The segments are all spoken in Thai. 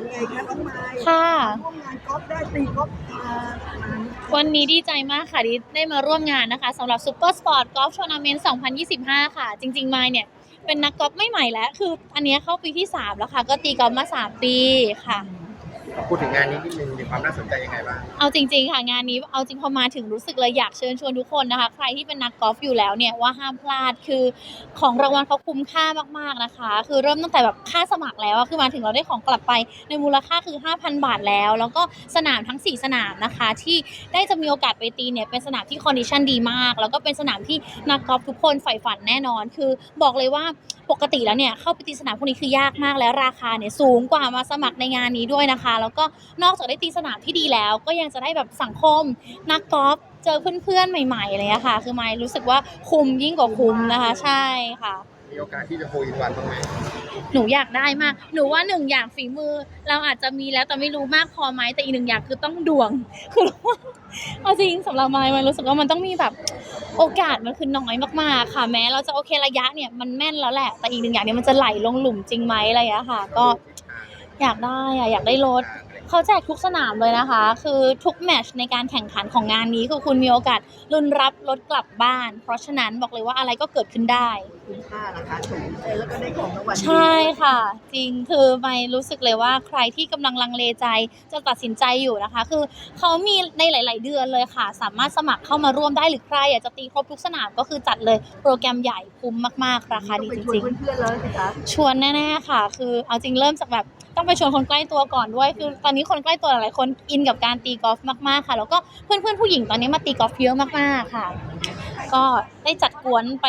เป็นไงคะน้องไม้ค่ะ ร่วมงานกอล์ฟได้ตีกอล์ฟมานานวันนี้ดีใจมากค่ะที่ได้มาร่วมงานนะคะสำหรับ Super Sport Golf Tournament 2025 ค่ะ จริงๆมายเนี่ย เป็นนักกอล์ฟไม่ใหม่แล้ว คืออันเนี้ยเข้าปีที่ 3 แล้วค่ะ ก็ตีกอล์ฟมา 3 ปีค่ะ พูดถึงงานนี้นิดนึงมีความน่าสนใจยังไงบ้างเอาจริง ๆ ค่ะงานนี้เอาจริงพอมาถึงรู้สึกเลยอยากเชิญชวนทุกคนนะคะ ใครที่เป็นนักกอล์ฟอยู่แล้วเนี่ยว่าห้ามพลาดคือของรางวัลเขาคุ้มค่ามากๆนะคะ คือเริ่มตั้งแต่แบบค่าสมัครแล้วอะคือมาถึงเราได้ของกลับไปในมูลค่าคือ 5,000 บาทแล้ว แล้วก็สนามทั้ง 4 สนามนะคะ ที่ได้จะมีโอกาสไปตีเนี่ยเป็นสนามที่คอนดิชันดีมาก แล้วก็เป็นสนามที่นักกอล์ฟทุกคนใฝ่ฝันแน่นอน คือบอกเลยว่าปกติแล้วเนี่ยเข้าไปตีสนามพวกนี้คือยากมากแล้วราคาเนี่ยสูงกว่ามาสมัครในงานนี้ด้วยนะคะแล้วก็นอกจากได้ตีสนามที่ดีแล้ว ก็ยังจะได้แบบสังคม นักกอล์ฟเจอเพื่อนๆใหม่ๆอะไรเลยค่ะ คือไม่รู้สึกว่าคุ้มยิ่งกว่าคุ้มนะคะ ใช่ค่ะ มีโอกาสที่จะโฮอินวันบ้างไหมหนูอยากได้มาก หนูว่าหนึ่งอย่างฝีมือ เราอาจจะมีแล้วแต่ไม่รู้มากพอไหมแต่อีกหนึ่งอย่างคือต้องดวง คือว่าเอาจริงสำหรับมายมันรู้สึกว่ามันต้องมีแบบโอกาสมันคือน้อยมากๆ ค่ะ แม้เราจะโอเคระยะเนี่ยมันแม่นแล้วแหละ แต่อีกหนึ่งอย่างเนี่ยมันจะไหลลงหลุมจริงไหมอะไรอย่างเงี้ยค่ะ ก็ อยากได้อะอยากได้รถเขาแจกทุกสนามเลยนะคะ คือทุกแมชในการแข่งขันของงานนี้คือคุณมีโอกาสลุ้นรับรถกลับบ้าน เพราะฉะนั้นบอกเลยว่าอะไรก็เกิดขึ้นได้ คุ้มค่าราคาสูงเลยแล้วก็ได้ของรางวัลดีใช่ค่ะ จริงคือไม่รู้สึกเลยว่าใครที่กำลังลังเลใจจะตัดสินใจอยู่นะคะ คือเขามีในหลาย ๆ เดือนเลยค่ะ สามารถสมัครเข้ามาร่วมได้หรือใครอยากจะตีครบทุกสนามก็คือจัดเลยโปรแกรมใหญ่คุ้มมาก ๆ ราคาดีต้องจไปชวนริงเพื่อนๆเลยสิคะๆชวนแน่ ๆ ค่ะ คือเอาจริงเริ่มจากแบบต้องไปชวนคนใกล้ตัวก่อนด้วยคือตอนนี้คนใกล้ตัวหลายๆคนอินกับการตีกอล์ฟมากๆค่ะ แล้วก็เพื่อนๆผู้หญิงตอนนี้มาตีกอล์ฟเยอะมากๆค่ะ ก็ได้จัดกวนไป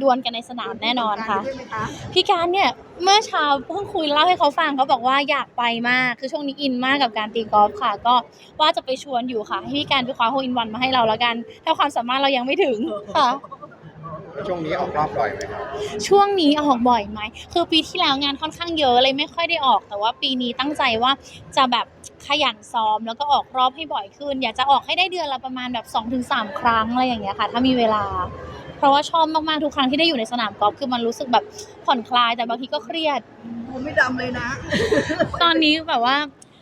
ดวลกันในสนามแน่นอนค่ะได้ไหมคะพี่การเนี่ยเมื่อเช้าเพิ่งคุยเล่าให้เขาฟังเขาบอกว่าอยากไปมากคือช่วงนี้อินมากกับการตีกอล์ฟค่ะ ก็ว่าจะไปชวนอยู่ค่ะ ให้พี่การไปคว้าโฮลอินวันมาให้เราแล้วกัน ถ้าความสามารถเรายังไม่ถึงค่ะ ช่วงนี้ออกรอบบ่อยไหมครับช่วงนี้ออกบ่อยไหม คือปีที่แล้วงานค่อนข้างเยอะเลยไม่ค่อยได้ออก แต่ว่าปีนี้ตั้งใจว่าจะแบบขยันซ้อมแล้วก็ออกรอบให้บ่อยขึ้น อยากจะออกให้ได้เดือนละประมาณแบบ2-3 ครั้งอะไรอย่างเงี้ยค่ะ ถ้ามีเวลา เพราะว่าชอบมากๆทุกครั้งที่ได้อยู่ในสนามกอล์ฟคือมันรู้สึกแบบผ่อนคลายแต่บางทีก็เครียด ผมไม่ดำเลยนะ ตอนนี้แบบว่า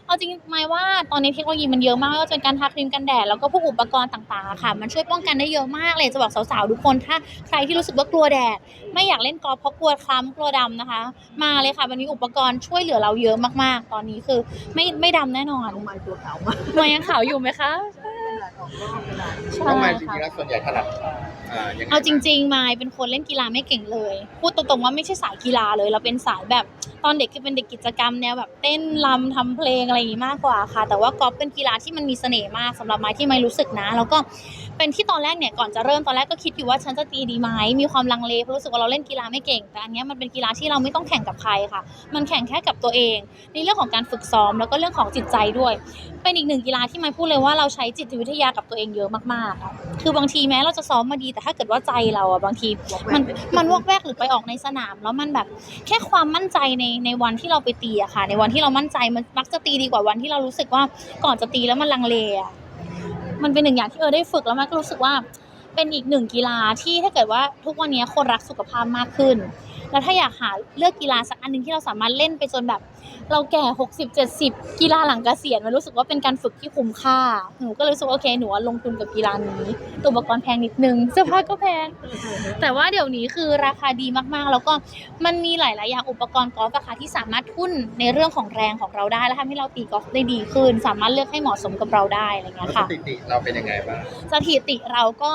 เอาจริงไหมว่าตอนนี้เทคโนโลยีมันเยอะมากไม่ว่าจะเป็นการทาครีมกันแดดแล้วก็พวกอุปกรณ์ต่างๆอะค่ะ มันช่วยป้องกันได้เยอะมากเลยจะบอกสาวๆทุกคนถ้าใครที่รู้สึกว่ากลัวแดด ไม่อยากเล่นกอล์ฟเพราะกลัวคล้ำกลัวดำนะคะ มาเลยค่ะวันนี้อุปกรณ์ช่วยเหลือเราเยอะมากๆ ตอนนี้คือไม่ไม่ดำแน่นอนน้องไม้ตัวขาวมากมายังขาวอยู่ไหมคะขนาดออกรอบขนาดนี้ใช่น้องไมค์จค่ะริงๆแล้วส่วนใหญ่ถนัดอ่ายังไงเอาจริงๆมายเป็นคนเล่นกีฬาไม่เก่งเลย พูดตรงๆว่าไม่ใช่สายกีฬาเลย เราเป็นสายแบบ ตอนเด็กคือเป็นเด็กกิจกรรมแนวแบบเต้นรำทำเพลงอะไรอย่างงี้มากกว่าค่ะ แต่ว่ากอล์ฟเป็นกีฬาที่มันมีเสน่ห์มากสำหรับไม้ที่ไม้รู้สึกนะ แล้วก็เป็นที่ตอนแรกเนี่ยก่อนจะเริ่มตอนแรกก็คิดอยู่ว่าฉันจะตีดีไหมมีความลังเลเพราะรู้สึกว่าเราเล่นกีฬาไม่เก่ง แต่อันนี้มันเป็นกีฬาที่เราไม่ต้องแข่งกับใครค่ะ มันแข่งแค่กับตัวเอง ในเรื่องของการฝึกซ้อมแล้วก็เรื่องของจิตใจด้วย เป็นอีกหนึ่งกีฬาที่ไม้พูดเลยว่าเราใช้จิตวิทยากับตัวเองเยอะมากๆอะคือบางทีแม้เราจะซ้อมมาดีแต่ถ้าเกิดว่าใจเราอะบางทีมันมันวอกแวกหรือไปออกในสนาม แล้วมันแบบแค่ความมั่นใจในในวันที่เราไปตีอะค่ะ ในวันที่เรามั่นใจมันมักจะตีดีกว่าวันที่เรารู้สึกว่าก่อนจะตีแล้วมันลังเลอะมันเป็นหนึ่งอย่างที่เออได้ฝึกแล้วมันก็รู้สึกว่าเป็นอีกหนึ่งกีฬาที่ถ้าเกิดว่าทุกวันนี้คนรักสุขภาพมากขึ้น แล้วถ้าอยากหาเลือกกีฬาสักอันหนึ่งที่เราสามารถเล่นไปจนแบบ เราแก่หกสิบเจ็ดสิบกีฬาหลังเกษียณมันรู้สึกว่าเป็นการฝึกที่คุ้มค่า หนูก็เลยรู้สึกว่าโอเคหนูว่าลงทุนกับกีฬานี้ตัวอุปกรณ์แพงนิดนึงเสื้อผ้าก็แพง แต่ว่าเดี๋ยวนี้คือราคาดีมากๆ แล้วก็มันมีหลายๆอย่างอุปกรณ์กอล์ฟอะค่ะที่สามารถทุ่นในเรื่องของแรงของเราได้และทำให้เราตีกอล์ฟได้ดีขึ้น สามารถเลือกให้เหมาะสมกับเราได้อะไรแล้เงี้วยสค่ะถิติเราเป็นยังไงบ้างสถิติเราก็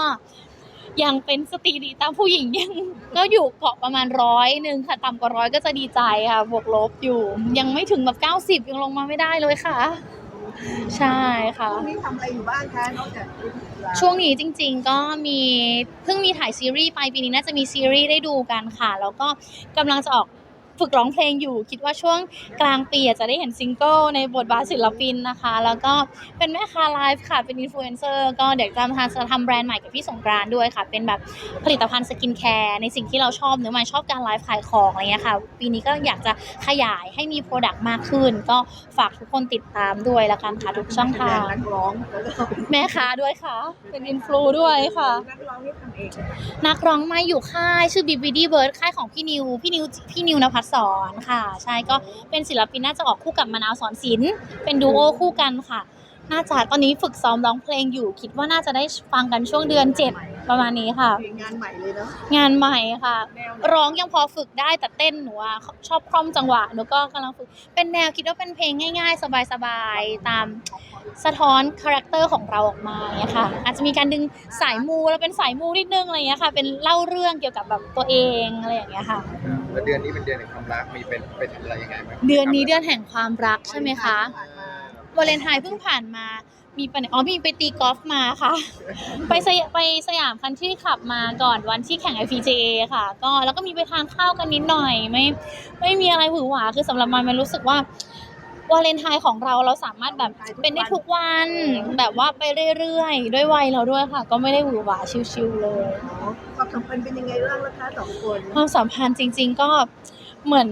ยังเป็นสถิติตามผู้หญิงยังก็อยู่เกาะประมาณร้อยหนึ่งค่ะต่ำกว่าร้อยก็จะดีใจค่ะบวกลบอยู่ ยังไม่ถึงแบบเก้าสิบยังลงมาไม่ได้เลยค่ะ ใช่ค่ะ ช่วงนี้ทำอะไรอยู่บ้างคะนอกจากเล่นกีฬาช่วงนี้จริงๆก็มีเพิ่งมีถ่ายซีรีส์ไปปีนี้น่าจะมีซีรีส์ได้ดูกันค่ะ แล้วก็กำลังจะออก ฝึกร้องเพลงอยู่ คิดว่าช่วงกลางปีอาจจะได้เห็นซิงเกิลในบทบาทศิลปินนะคะ แล้วก็เป็นแม่ค้าไลฟ์ค่ะ เป็นอินฟลูเอนเซอร์ก็เดี๋ยวจะทำจะทำแบรนด์ใหม่กับพี่สงกรานด้วยค่ะ เป็นแบบผลิตภัณฑ์สกินแคร์ในสิ่งที่เราชอบเนื้อมันชอบการไลฟ์ขายของอะไรเงี้ยค่ะปีนี้ก็อยากจะขยายให้มีโปรดักต์มากขึ้น ก็ฝากทุกคนติดตามด้วยละกันค่ะทุกช่องทางร้องแม่ค้าด้วยค่ะ เป็นอินฟลูด้วยค่ะ นักร้องนี่ทำเองนักร้องมาอยู่ค่ายชื่อ BBD Bird ค่ายของพี่นิวพี่นิวพี่นิวนภัสสอนค่ะ ใช่ก็เป็นศิลปินน่าจะออกคู่กับมะนาวสอนศิลป์เป็นดูโอคู่กันค่ะ น่าจะตอนนี้ฝึกซ้อมร้องเพลงอยู่ คิดว่าน่าจะได้ฟังกันช่วงเดือนเจ็ดประมาณนี้ค่ะ เพลงงานใหม่เลยเนาะงานใหม่ค่ะ แนวไหนร้องยังพอฝึกได้แต่เต้นหนูอะชอบคล่อมจังหวะหนูก็กำลังฝึก เป็นแนวคิดว่าเป็นเพลงง่าย ๆ สบายๆ ตามสะท้อนคาแรคเตอร์ของเราออกมาอย่างเงี้ยค่ะ อาจจะมีการดึงสายมูแล้วเป็นสายมูนิดนึงอะไรอย่างเงี้ยค่ะ เป็นเล่าเรื่องเกี่ยวกับแบบตัวเองอะไรอย่างเงี้ยค่ะ แล้วเดือนนี้เป็นเดือนแห่งความรักมีเป็นไปทำอะไรยังไงบ้างเดือนนี้เดือนแห่งความรักใช่ไหมคะ ผ่านมา วาเลนไทน์เพิ่งผ่านมา มีไปไหนอ๋อมีไปตีกอล์ฟมาค่ะ ไปสยไปสยามคันที่ขับมาก่อนวันที่แข่ง IPGA ค่ะ ก็แล้วก็มีไปทานข้าวกันนิดหน่อย ไม่ไม่มีอะไรหวือหวาคือสำหรับมันมันรู้สึกว่าวาเลนไทน์ของเราเราสามารถแบบเป็นได้ทุกวัน แบบว่าไปเรื่อยๆ ด้วยวัยเราด้วยค่ะ ก็ไม่ได้หวือหวาชิวๆเลยอ๋อความสัมพันธ์เป็นยังไงบ้างล่ะคะสองคนความสัมพันธ์จริง ๆ ก็เหมือน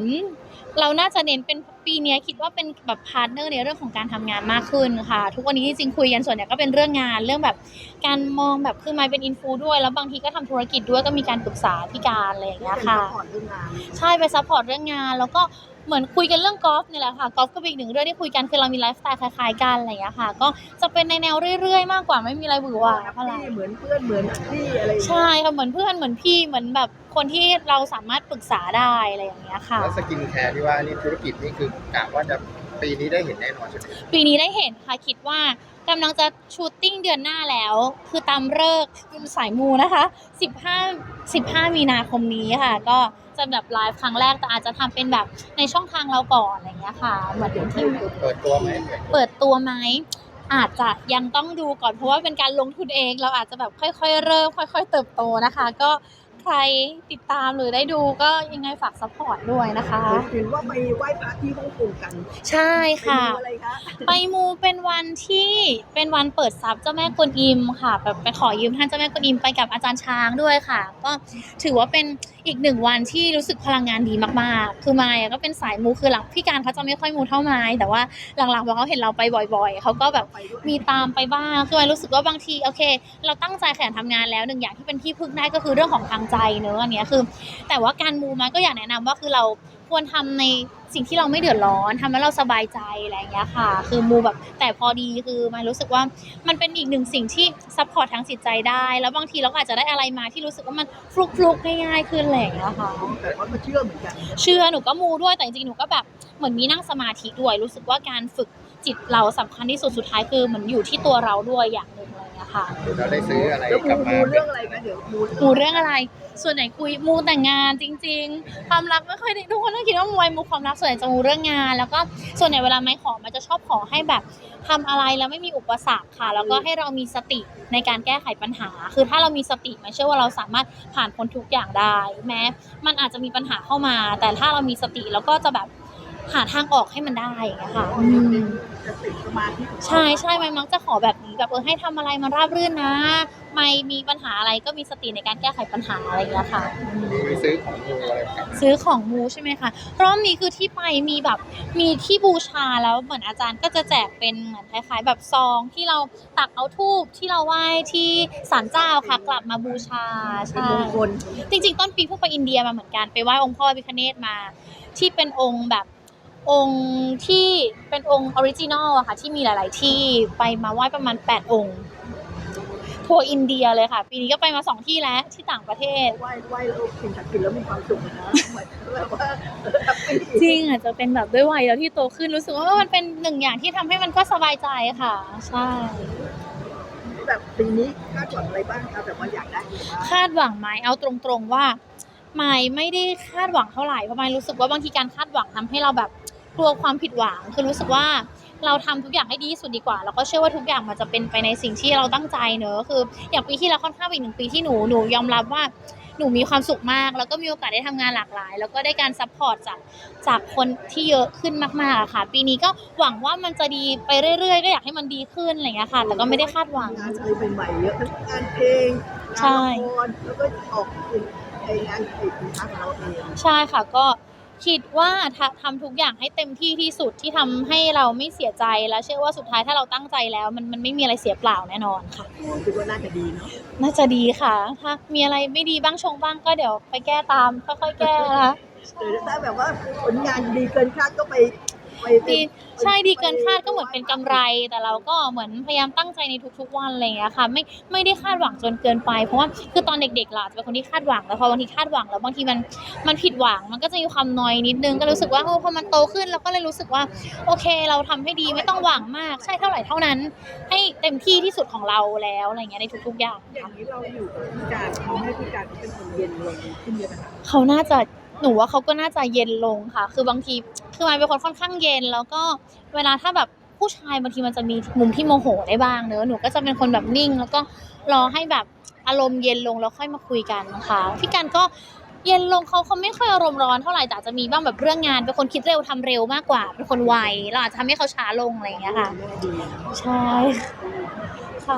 เราน่าจะเน้นเป็นปีเนี้ยคิดว่าเป็นแบบพาร์ทเนอร์ในเรื่องของการทำงานมากขึ้นค่ะ ทุกวันนี้จริงๆคุยกันส่วนใหญ่ก็เป็นเรื่องงานเรื่องแบบการมองแบบคือมายเป็นอินฟูด้วย แล้วบางทีก็ทำธุรกิจด้วยก็มีการปรึกษาพี่การอะไรอย่างเงี้ยเป็นค่ะซัพพอร์ตเรื่องงานใช่ไปซัพพอร์ตเรื่องงานแล้วก็ เหมือนคุยกันเรื่องกอล์ฟนี่แหละค่ะกอล์ฟก็เป็นอีกหนึ่งเรื่องที่คุยกันคือเรามีไลฟ์สไตล์คล้ายๆกันอะไรอย่างเงี้ยค่ะ ก็จะเป็นในแนวเรื่อยๆ มากกว่าไม่มีอะไรหวือหวาเท่าไหร่ เหมือนเพื่อนเหมือนพี่อะไรอย่างเงี้ยใช่ค่ะเหมือนเพื่อนเหมือนพี่เหมือนแบบคนที่เราสามารถปรึกษาได้อะไรอย่างเงี้ยค่ะ แล้วสกินแคร์ที่ว่านี่ธุรกิจนี่คือกะว่าจะปีนี้ได้เห็นแน่นอนใช่ไหมปีนี้ได้เห็นค่ะคิดว่ากำลังจะชูตติ้งเดือนหน้าแล้ว คือตามเลิกษ์สายมูนะคะ 15 15 มีนาคมนี้ค่ะ ก็ จะแบบไลฟ์ครั้งแรกแต่อาจจะทำเป็นแบบในช่องทางเราก่อนอะไรอย่างเงี้ยค่ะเหมือนที่เปิดตัวไหมเปิดตัวไหมอาจจะยังต้องดูก่อนเพราะว่าเป็นการลงทุนเอง เราอาจจะแบบค่อย ๆ เริ่มค่อย ๆ เติบโตนะคะ ก็ ใครติดตามหรือได้ดูก็ยังไงฝากซัพพอร์ตด้วยนะคะ เห็นว่าไปไหว้พระที่ฮ่องกงกันใช่ค่ะไปดูอะไรคะไปมูเป็นวันที่เป็นวันเปิดทรัพย์เจ้าแม่กวนอิมค่ะ แบบไปขอยืมท่านเจ้าแม่กวนอิมไปกับอาจารย์ช้างด้วยค่ะ ก็ถือว่าเป็นอีกหนึ่งวันที่รู้สึกพลังงานดีมากๆ คือมายอะก็เป็นสายมูคือหลังพี่การเขาจะไม่ค่อยมูเท่าไม้แต่ว่าหลังๆพอเขาเห็นเราไปบ่อยๆเขาก็แบบไปด้วยมีตามไปบ้างคือมายรู้สึกว่าบางทีโอเค เราตั้งใจขยันทำงานแล้วหนึ่งอย่างที่เป็นที่พึ่งได้ก็คือเรื่องของทางใจเนอะอันเนี้ยคือ แต่ว่าการมูมันก็อยากแนะนำว่าคือเราควรทำในสิ่งที่เราไม่เดือดร้อนทำให้เราสบายใจอะไรอย่างเงี้ยค่ะ คือมูแบบแต่พอดีคือมันรู้สึกว่ามันเป็นอีกหนึ่งสิ่งที่ซัพพอร์ตทางจิตใจได้ แล้วบางทีเราก็อาจจะได้อะไรมาที่รู้สึกว่ามันฟลุกฟลุกๆง่ายๆขึ้นอะไรอย่างเงี้ยค่ะแต่ว่าก็เชื่อเหมือนกันเชื่อหนูก็มูด้วยแต่จริงๆหนูก็แบบเหมือนมีนั่งสมาธิด้วย รู้สึกว่าการฝึกจิตเราสำคัญที่สุดสุดท้ายคือเหมือนอยู่ที่ตัวเราด้วยอย่างหนึ่ง อะไรอย่างเงี้ยค่ะเราได้ซื้ออะไรแล้วกลับมูมามูเรื่องอะไรคะเดี๋ยวมูมูเรื่องอะไร ส่วนไหนคุยมูแต่งงานจริง ๆ ความรักไม่ค่อยได้ทุกคนต้องคิดว่ามวยมูความรักส่วนใหญ่จะมูเรื่องงาน แล้วก็ส่วนใหญ่เวลาไม่ขอมันจะชอบขอให้แบบทำอะไรแล้วไม่มีอุปสรรคค่ะ แล้วก็ให้เรามีสติในการแก้ไขปัญหา คือถ้าเรามีสติมันเชื่อว่าเราสามารถผ่านพ้นทุกอย่างได้ แม้ มันอาจจะมีปัญหาเข้ามา แต่ถ้าเรามีสติเราก็จะแบบ หาทางออกให้มันได้อย่างเงี้ยค่ะอืมจะติดสมาธิของเราใช่ใช่มันมักจะขอแบบนี้แบบเออให้ทำอะไรมันราบรื่นนะ ไม่มีปัญหาอะไรก็มีสติในการแก้ไขปัญหาอะไรอย่างเงี้ยค่ะอืมมีซื้อของมูอะไรกลับมาซื้อของมูใช่ไหมคะรอบนี้คือที่ไปมีแบบมีที่บูชาแล้วเหมือนอาจารย์ก็จะแจกเป็นเหมือนคล้ายๆ แบบซองที่เราตักเอาทูบที่เราไหว้ที่ศาลเจ้าค่ะ กลับมาบูชาเป็นใช่มงคลจริงๆ ต้นปีเพิ่งไปอินเดียมาเหมือนกันไปไหว้องค์พ่อพิคเนตมา ที่เป็นองค์แบบ องค์ที่เป็นองค์ออริจินอลอะค่ะ ที่มีหลาย ๆ ที่ไปมาไหว้ประมาณ 8 องค์ ทัวร์อินเดียเลยค่ะ ปีนี้ก็ไปมาสองที่แล้วที่ต่างประเทศ ไหว้ไหว้แล้วสิ่งศักดิ์สิทธิ์แล้วมีความสุขนะเหมือนแบบว่าแฮปปี้จริงอาจจะเป็นแบบด้วยวัยแล้วที่โตขึ้นรู้สึกว่ามันเป็นหนึ่งอย่างที่ทำให้มันก็สบายใจค่ะ ใช่ แบบปีนี้คาดหวังอะไรบ้างคะแบบว่าอยากได้อะไรบ้างคาดหวังไหมเอาตรง ๆ ว่าไม่ไม่ได้คาดหวังเท่าไหร่เพราะไม่รู้สึกว่าบางทีการคาดหวังทำให้เราแบบ กลัวความผิดหวังคือรู้สึกว่าเราทำทุกอย่างให้ดีที่สุดดีกว่า แล้วก็เชื่อว่าทุกอย่างมันจะเป็นไปในสิ่งที่เราตั้งใจเนอะคือ อย่างปีที่แล้วค่อนข้างเป็นอีกหนึ่งปีที่หนูหนูยอมรับว่าหนูมีความสุขมาก แล้วก็มีโอกาสได้ทำงานหลากหลาย แล้วก็ได้การซัพพอร์ตจากจากคนที่เยอะขึ้นมากๆอะค่ะ ปีนี้ก็หวังว่ามันจะดีไปเรื่อยๆ ก็อยากให้มันดีขึ้นอะไรอย่างเงี้ยค่ะ แต่ก็ไม่ได้คาดหวังงานอะไรใหม่ๆเยอะทั้งงานเพลงใช่งานละครแล้วก็ออกไองานอีกทางเราเองใช่ค่ะก็ คิดว่าทำทำทุกอย่างให้เต็มที่ที่สุดที่ทำให้เราไม่เสียใจและเชื่อว่าสุดท้ายถ้าเราตั้งใจแล้ว มันมันไม่มีอะไรเสียเปล่าแน่นอนค่ะคิดว่าน่าจะดีเนาะน่าจะดีค่ะ ถ้ามีอะไรไม่ดีบ้างชงบ้างก็เดี๋ยวไปแก้ตามค่อยๆแก้นะคะหรือถ้าแบบว่าผลงานดีเกินคาดก็ไปไปไป ดีใช่ดีเกินคาดก็เหมือนเป็นกำไร แต่เราก็เหมือนพยายามตั้งใจในทุกๆวันอะไรอย่างเงี้ยค่ะ ไม่ไม่ได้คาดหวังจนเกินไป เพราะว่าคือตอนเด็กๆเราอาจจะเป็นคนที่คาดหวังแล้วพอบางทีคาดหวังแล้วบางทีมันมันผิดหวังมันก็จะมีความนอยนิดนึงก็รู้สึกว่าเออพอมันโตขึ้นเราก็เลยรู้สึกว่า โอเคเราทำให้ดีไม่ต้องหวังมาก ใช่เท่าไหร่เท่านั้น ให้เต็มที่ที่สุดของเราแล้วอะไรอย่างเงี้ยในทุกๆอย่างอย่างนี้เราอยู่กับพี่การทำให้พี่การเขาเป็นคนเย็นลงขึ้นเยอะนะคะเขาน่าจะ หนูว่าเขาก็น่าจะเย็นลงค่ะ คือบางทีคือมันเป็นคนค่อนข้างเย็น แล้วก็เวลาถ้าแบบผู้ชายบางทีมันจะมีมุมที่โมโหได้บ้างเนอะหนูก็จะเป็นคนแบบนิ่ง แล้วก็รอให้แบบอารมณ์เย็นลงแล้วค่อยมาคุยกันนะคะพี่กันก็เย็นลงเขาเขาไม่ค่อยอารมณ์ร้อนเท่าไหร่แต่จะมีบ้างแบบเรื่องงานเป็นคนคิดเร็วทำเร็วมากกว่า เป็นคนไวเราอาจจะทำให้เขาช้าลงอะไรอย่างเงี้ยค่ะ ใช่ค่ะ